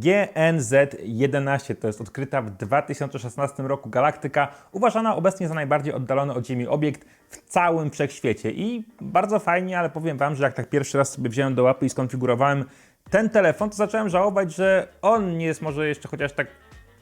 GNZ-11 to jest odkryta w 2016 roku galaktyka, uważana obecnie za najbardziej oddalony od Ziemi obiekt w całym wszechświecie. I bardzo fajnie, ale powiem Wam, że jak tak pierwszy raz sobie wziąłem do łapy i skonfigurowałem ten telefon, to zacząłem żałować, że on nie jest może jeszcze chociaż tak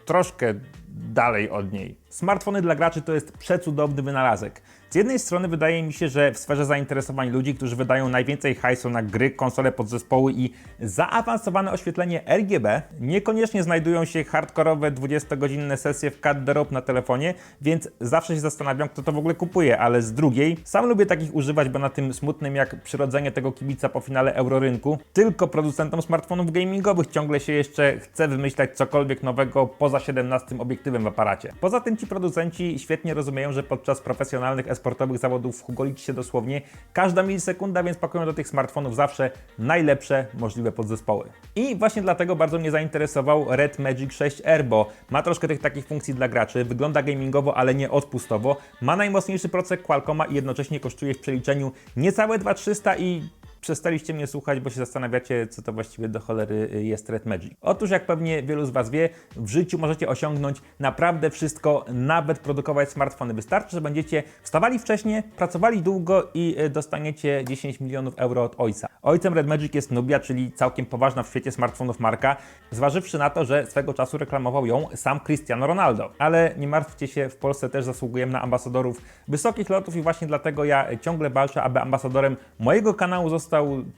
troszkę dalej od niej. Smartfony dla graczy to jest przecudowny wynalazek. Z jednej strony wydaje mi się, że w sferze zainteresowań ludzi, którzy wydają najwięcej hajsu na gry, konsole, podzespoły i zaawansowane oświetlenie RGB, niekoniecznie znajdują się hardkorowe 20-godzinne sesje w cut na telefonie, więc zawsze się zastanawiam, kto to w ogóle kupuje, ale z drugiej, sam lubię takich używać, bo na tym smutnym jak przyrodzenie tego kibica po finale Eurorynku, tylko producentom smartfonów gamingowych ciągle się jeszcze chce wymyślać cokolwiek nowego poza 17 obiektywem w aparacie. Poza tym ci producenci świetnie rozumieją, że podczas profesjonalnych e-sportowych zawodów hugo liczy się dosłownie każda milisekunda, więc pakują do tych smartfonów zawsze najlepsze możliwe podzespoły. I właśnie dlatego bardzo mnie zainteresował Red Magic 6R, bo ma troszkę tych takich funkcji dla graczy, wygląda gamingowo, ale nie odpustowo, ma najmocniejszy procek Qualcomma i jednocześnie kosztuje w przeliczeniu niecałe 2300 i przestaliście mnie słuchać, bo się zastanawiacie, co to właściwie do cholery y, jest Red Magic. Otóż, jak pewnie wielu z Was wie, w życiu możecie osiągnąć naprawdę wszystko, nawet produkować smartfony. Wystarczy, że będziecie wstawali wcześniej, pracowali długo i y, dostaniecie 10 milionów euro od ojca. Ojcem Red Magic jest Nubia, czyli całkiem poważna w świecie smartfonów marka, zważywszy na to, że swego czasu reklamował ją sam Cristiano Ronaldo. Ale nie martwcie się, w Polsce też zasługujemy na ambasadorów wysokich lotów i właśnie dlatego ja ciągle walczę, aby ambasadorem mojego kanału został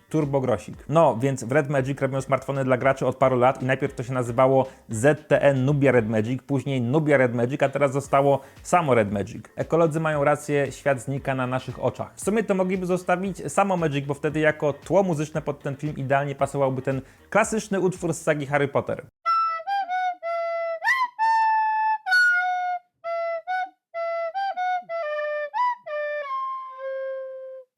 Turbo Grosik. No, więc w Red Magic robią smartfony dla graczy od paru lat i najpierw to się nazywało ZTE Nubia Red Magic, później Nubia Red Magic, a teraz zostało samo Red Magic. Ekolodzy mają rację, świat znika na naszych oczach. W sumie to mogliby zostawić samo Magic, bo wtedy jako tło muzyczne pod ten film idealnie pasowałby ten klasyczny utwór z sagi Harry Potter.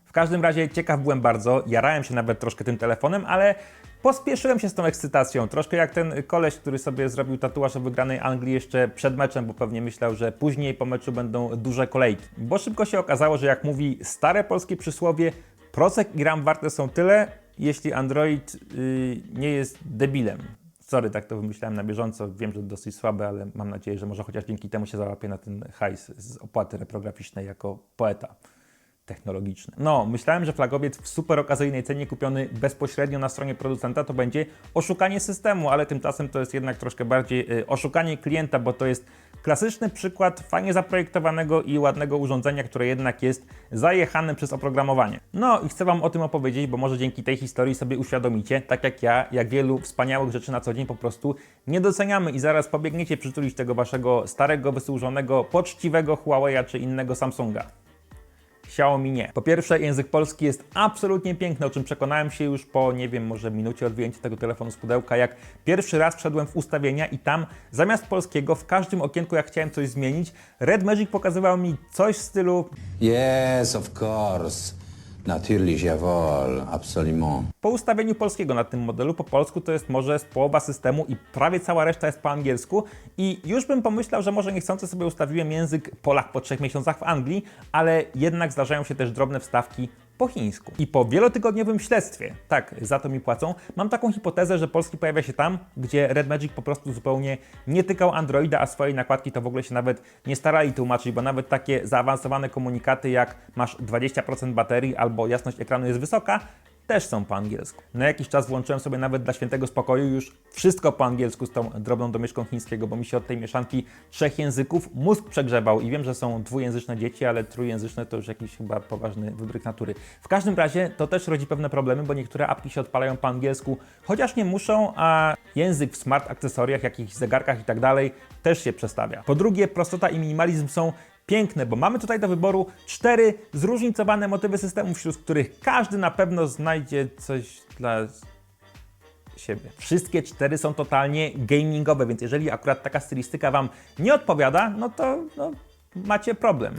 W każdym razie ciekaw byłem bardzo, jarałem się nawet troszkę tym telefonem, ale pospieszyłem się z tą ekscytacją. Troszkę jak ten koleś, który sobie zrobił tatuaż o wygranej Anglii jeszcze przed meczem, bo pewnie myślał, że później po meczu będą duże kolejki. Bo szybko się okazało, że jak mówi stare polskie przysłowie, procek i RAM warte są tyle, jeśli Android yy, nie jest debilem. Sorry, tak to wymyślałem na bieżąco. Wiem, że dosyć słabe, ale mam nadzieję, że może chociaż dzięki temu się załapię na ten hajs z opłaty reprograficznej jako poeta technologiczny. No, myślałem, że flagowiec w super okazyjnej cenie kupiony bezpośrednio na stronie producenta to będzie oszukanie systemu, ale tymczasem to jest jednak troszkę bardziej y, oszukanie klienta, bo to jest klasyczny przykład fajnie zaprojektowanego i ładnego urządzenia, które jednak jest zajechane przez oprogramowanie. No i chcę Wam o tym opowiedzieć, bo może dzięki tej historii sobie uświadomicie, tak jak ja, jak wielu wspaniałych rzeczy na co dzień po prostu nie doceniamy i zaraz pobiegniecie przytulić tego Waszego starego, wysłużonego, poczciwego Huawei'a czy innego Samsunga. Xiaomi nie. Po pierwsze, język polski jest absolutnie piękny, o czym przekonałem się już po, nie wiem, może minucie od wyjęcia tego telefonu z pudełka, jak pierwszy raz wszedłem w ustawienia i tam zamiast polskiego w każdym okienku, jak chciałem coś zmienić, Red Magic pokazywał mi coś w stylu Yes, of course. Natürlich, jawohl, absolument. Po ustawieniu polskiego na tym modelu, po polsku to jest może z połowa systemu i prawie cała reszta jest po angielsku i już bym pomyślał, że może niechcący sobie ustawiłem język Polak po trzech miesiącach w Anglii, ale jednak zdarzają się też drobne wstawki po chińsku. I po wielotygodniowym śledztwie, tak, za to mi płacą, mam taką hipotezę, że polski pojawia się tam, gdzie Red Magic po prostu zupełnie nie tykał Androida, a swojej nakładki to w ogóle się nawet nie starali tłumaczyć, bo nawet takie zaawansowane komunikaty jak masz 20% baterii albo jasność ekranu jest wysoka, też są po angielsku. Na jakiś czas włączyłem sobie nawet dla świętego spokoju już wszystko po angielsku z tą drobną domieszką chińskiego, bo mi się od tej mieszanki trzech języków mózg przegrzewał i wiem, że są dwujęzyczne dzieci, ale trójjęzyczne to już jakiś chyba poważny wybryk natury. W każdym razie to też rodzi pewne problemy, bo niektóre apki się odpalają po angielsku, chociaż nie muszą, a język w smart akcesoriach, jakichś zegarkach i tak dalej też się przestawia. Po drugie, prostota i minimalizm są piękne, bo mamy tutaj do wyboru cztery zróżnicowane motywy systemu, wśród których każdy na pewno znajdzie coś dla siebie. Wszystkie cztery są totalnie gamingowe, więc jeżeli akurat taka stylistyka Wam nie odpowiada, no to no, macie problem.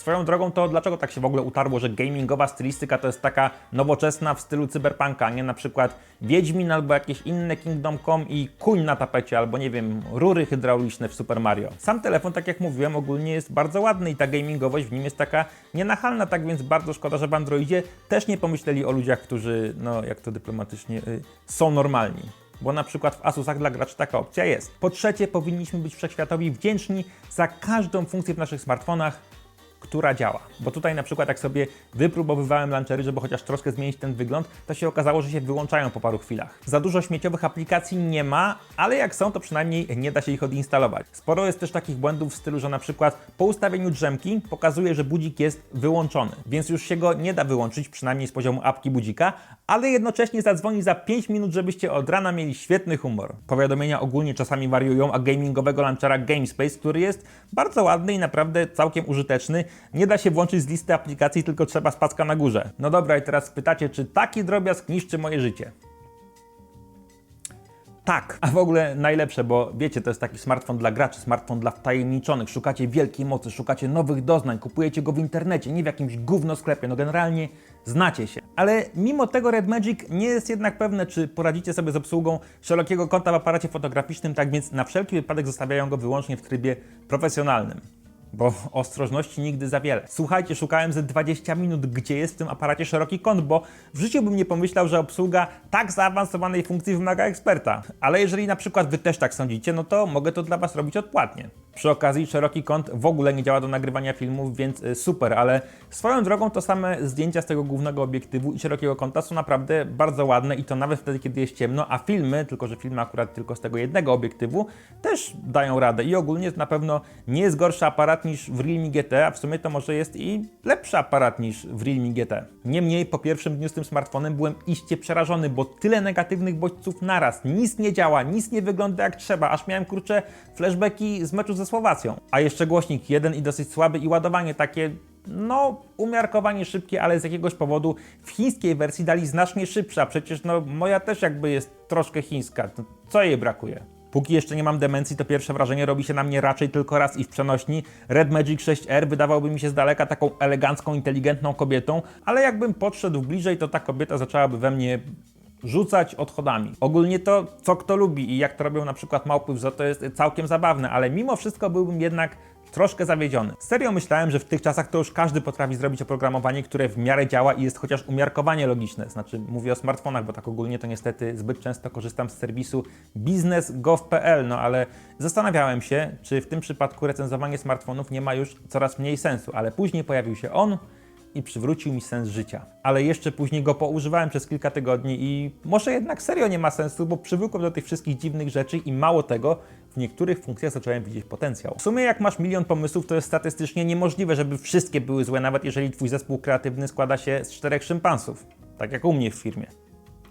Swoją drogą to dlaczego tak się w ogóle utarło, że gamingowa stylistyka to jest taka nowoczesna w stylu cyberpunka, a nie na przykład Wiedźmin albo jakieś inne Kingdom Come i kuń na tapecie, albo nie wiem, rury hydrauliczne w Super Mario. Sam telefon, tak jak mówiłem, ogólnie jest bardzo ładny i ta gamingowość w nim jest taka nienachalna, tak więc bardzo szkoda, że w Androidzie też nie pomyśleli o ludziach, którzy, no jak to dyplomatycznie, y, są normalni bo na przykład w Asusach dla graczy taka opcja jest. Po trzecie, powinniśmy być wszechświatowi wdzięczni za każdą funkcję w naszych smartfonach, która działa. Bo tutaj na przykład jak sobie wypróbowywałem launchery, żeby chociaż troszkę zmienić ten wygląd, to się okazało, że się wyłączają po paru chwilach. Za dużo śmieciowych aplikacji nie ma, ale jak są, to przynajmniej nie da się ich odinstalować. Sporo jest też takich błędów w stylu, że na przykład po ustawieniu drzemki pokazuje, że budzik jest wyłączony, więc już się go nie da wyłączyć, przynajmniej z poziomu apki budzika, ale jednocześnie zadzwoni za 5 minut, żebyście od rana mieli świetny humor. Powiadomienia ogólnie czasami wariują, a gamingowego launchera GameSpace, który jest bardzo ładny i naprawdę całkiem użyteczny, nie da się włączyć z listy aplikacji, tylko trzeba z packa na górze. No dobra, i teraz pytacie, czy taki drobiazg niszczy moje życie? Tak, a w ogóle najlepsze, bo wiecie, to jest taki smartfon dla graczy, smartfon dla wtajemniczonych. Szukacie wielkiej mocy, szukacie nowych doznań, kupujecie go w internecie, nie w jakimś gówno sklepie. No generalnie znacie się. Ale mimo tego Red Magic nie jest jednak pewne, czy poradzicie sobie z obsługą szerokiego kąta w aparacie fotograficznym, tak więc na wszelki wypadek zostawiają go wyłącznie w trybie profesjonalnym. Bo ostrożności nigdy za wiele. Słuchajcie, szukałem ze 20 minut, gdzie jest w tym aparacie szeroki kąt, bo w życiu bym nie pomyślał, że obsługa tak zaawansowanej funkcji wymaga eksperta. Ale jeżeli na przykład wy też tak sądzicie, no to mogę to dla was robić odpłatnie. Przy okazji szeroki kąt w ogóle nie działa do nagrywania filmów, więc y, super, ale swoją drogą to same zdjęcia z tego głównego obiektywu i szerokiego kąta są naprawdę bardzo ładne i to nawet wtedy, kiedy jest ciemno, a filmy, tylko że filmy akurat tylko z tego jednego obiektywu, też dają radę i ogólnie na pewno nie jest gorszy aparat niż w Realme GT, a w sumie to może jest i lepszy aparat niż w Realme GT. Niemniej po pierwszym dniu z tym smartfonem byłem iście przerażony, bo tyle negatywnych bodźców naraz, nic nie działa, nic nie wygląda jak trzeba, aż miałem kurczę flashbacki z meczu ze Słowacją. A jeszcze głośnik jeden i dosyć słaby i ładowanie takie no, umiarkowanie szybkie, ale z jakiegoś powodu w chińskiej wersji dali znacznie szybsze, a przecież no moja też jakby jest troszkę chińska. Co jej brakuje? Póki jeszcze nie mam demencji, to pierwsze wrażenie robi się na mnie raczej tylko raz i w przenośni. Red Magic 6R wydawałby mi się z daleka taką elegancką, inteligentną kobietą, ale jakbym podszedł bliżej, to ta kobieta zaczęłaby we mnie rzucać odchodami. Ogólnie to, co kto lubi i jak to robią na przykład małpy w zoo, to jest całkiem zabawne, ale mimo wszystko byłbym jednak troszkę zawiedziony. Serio myślałem, że w tych czasach to już każdy potrafi zrobić oprogramowanie, które w miarę działa i jest chociaż umiarkowanie logiczne. Znaczy, mówię o smartfonach, bo tak ogólnie to niestety zbyt często korzystam z serwisu biznes.gov.pl, no ale zastanawiałem się, czy w tym przypadku recenzowanie smartfonów nie ma już coraz mniej sensu, ale później pojawił się on i przywrócił mi sens życia. Ale jeszcze później go poużywałem przez kilka tygodni i może jednak serio nie ma sensu, bo przywykłem do tych wszystkich dziwnych rzeczy i mało tego, w niektórych funkcjach zacząłem widzieć potencjał. W sumie jak masz milion pomysłów, to jest statystycznie niemożliwe, żeby wszystkie były złe, nawet jeżeli twój zespół kreatywny składa się z czterech szympansów. Tak jak u mnie w firmie.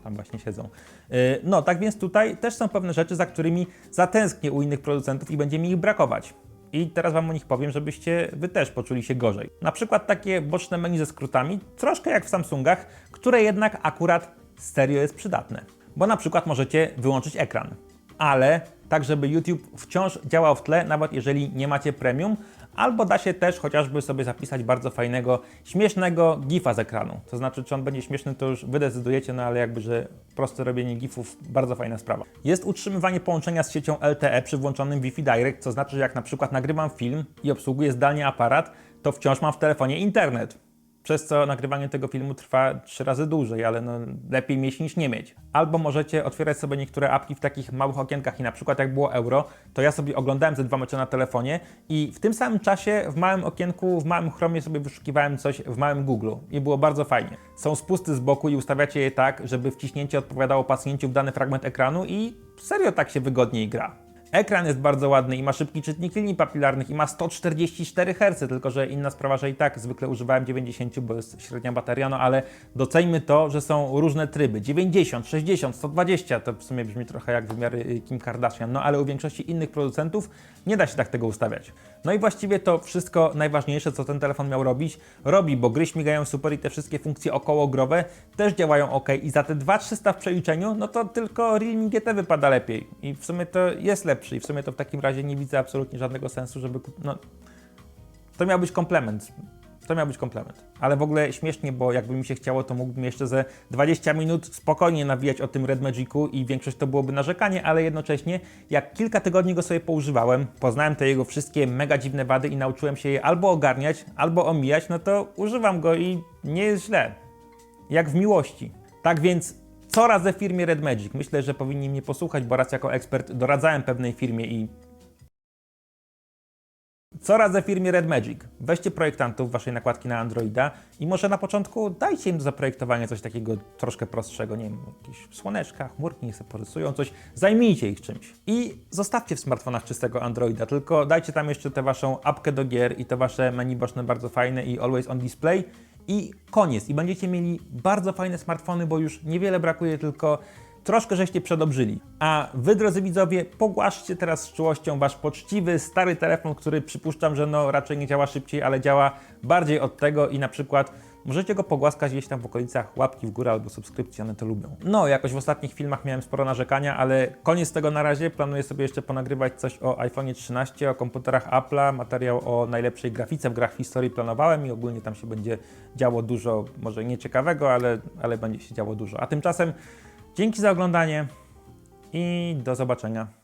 Tam właśnie siedzą. Yy, No, tak więc tutaj też są pewne rzeczy, za którymi zatęsknię u innych producentów i będzie mi ich brakować. I teraz Wam o nich powiem, żebyście Wy też poczuli się gorzej. Na przykład takie boczne menu ze skrótami, troszkę jak w Samsungach, które jednak akurat serio jest przydatne. Bo na przykład możecie wyłączyć ekran, ale tak, żeby YouTube wciąż działał w tle, nawet jeżeli nie macie premium, albo da się też chociażby sobie zapisać bardzo fajnego, śmiesznego gifa z ekranu. To znaczy, czy on będzie śmieszny, to już wy decydujecie, no ale jakby, że proste robienie gifów, bardzo fajna sprawa. Jest utrzymywanie połączenia z siecią LTE przy włączonym Wi-Fi Direct, co znaczy, że jak na przykład nagrywam film i obsługuję zdalnie aparat, to wciąż mam w telefonie internet. Przez co nagrywanie tego filmu trwa trzy razy dłużej, ale no lepiej mieć niż nie mieć. Albo możecie otwierać sobie niektóre apki w takich małych okienkach i na przykład jak było euro, to ja sobie oglądałem ze dwa mecze na telefonie i w tym samym czasie w małym okienku, w małym chromie sobie wyszukiwałem coś w małym Google i było bardzo fajnie. Są spusty z boku i ustawiacie je tak, żeby wciśnięcie odpowiadało pasnięciu w dany fragment ekranu i serio tak się wygodniej gra. Ekran jest bardzo ładny i ma szybki czytnik linii papilarnych i ma 144 Hz, tylko że inna sprawa, że i tak zwykle używałem 90, bo jest średnia bateria, no ale doceńmy to, że są różne tryby. 90, 60, 120, to w sumie brzmi trochę jak wymiary Kim Kardashian, no ale u większości innych producentów nie da się tak tego ustawiać. No i właściwie to wszystko najważniejsze, co ten telefon miał robić, robi, bo gry śmigają super i te wszystkie funkcje okołogrowe też działają ok i za te 2300 w przeliczeniu, no to tylko Realme GT wypada lepiej i w sumie to jest lepszy i w sumie to w takim razie nie widzę absolutnie żadnego sensu, żeby no to miał być komplement. To miał być komplement. Ale w ogóle śmiesznie, bo jakby mi się chciało, to mógłbym jeszcze ze 20 minut spokojnie nawijać o tym Red Magicu i większość to byłoby narzekanie, ale jednocześnie jak kilka tygodni go sobie poużywałem, poznałem te jego wszystkie mega dziwne wady i nauczyłem się je albo ogarniać, albo omijać, no to używam go i nie jest źle. Jak w miłości. Tak więc co radzę firmie Red Magic? Myślę, że powinni mnie posłuchać, bo raz jako ekspert doradzałem pewnej firmie i co radzę firmie Red Magic? Weźcie projektantów waszej nakładki na Androida i może na początku dajcie im do zaprojektowania coś takiego troszkę prostszego, nie wiem, jakieś słoneczka, chmurki, niech sobie porysują coś, zajmijcie ich czymś. I zostawcie w smartfonach czystego Androida, tylko dajcie tam jeszcze tę waszą apkę do gier i to wasze menu boczne bardzo fajne i always on display i koniec. I będziecie mieli bardzo fajne smartfony, bo już niewiele brakuje, tylko troszkę żeście przedobrzyli. A wy, drodzy widzowie, pogłaszcie teraz z czułością wasz poczciwy, stary telefon, który przypuszczam, że no raczej nie działa szybciej, ale działa bardziej od tego i na przykład możecie go pogłaskać gdzieś tam w okolicach łapki w górę albo subskrypcji, one to lubią. No, jakoś w ostatnich filmach miałem sporo narzekania, ale koniec tego na razie. Planuję sobie jeszcze ponagrywać coś o iPhone 13, o komputerach Apple'a, materiał o najlepszej grafice w grach historii planowałem i ogólnie tam się będzie działo dużo, może nieciekawego, ale, ale będzie się działo dużo. A tymczasem Dzięki za oglądanie i do zobaczenia.